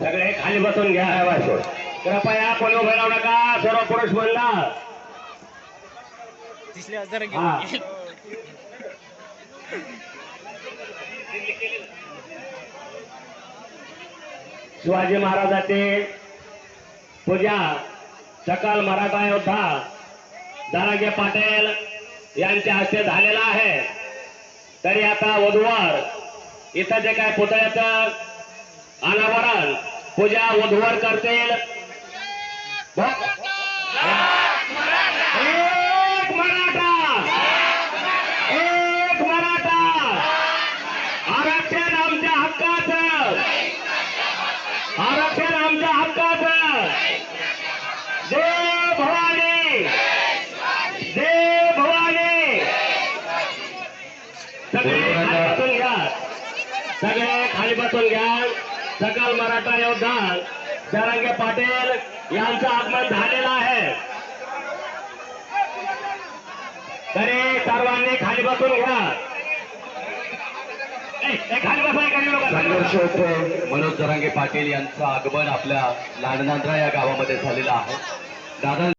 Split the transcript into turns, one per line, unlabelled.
सगळे खाली बसून घ्या वासोड कृपया कोणी उभे राहू नका सर्व पुरुष हा. शिवाजी महाराजाचे पूजा सकल मराठा योद्धा दारागे पाटील यांच्या हस्ते झालेला आहे. तरी आता वधूवर इथं जे काय पुतळ्याचं अनावरण पूजा उद्धवर करतील. एक मराठा! एक मराठा! आरक्षण आमच्या हक्काचं! आरक्षण आमच्या हक्काचं! जय भवानी! जय भवानी! सगळे सगळ्या खाली बसून घ्या सकल मराठा योद्धा शरंगे पाटील यांचं आगमन झालेलं आहे. तरी सर्वांनी खाली बसून घ्या. खाली
संघर्ष मनोज जरांगे पाटील यांचं आगमन आपल्या लाडनांद्रा या गावामध्ये झालेलं आहे. दादा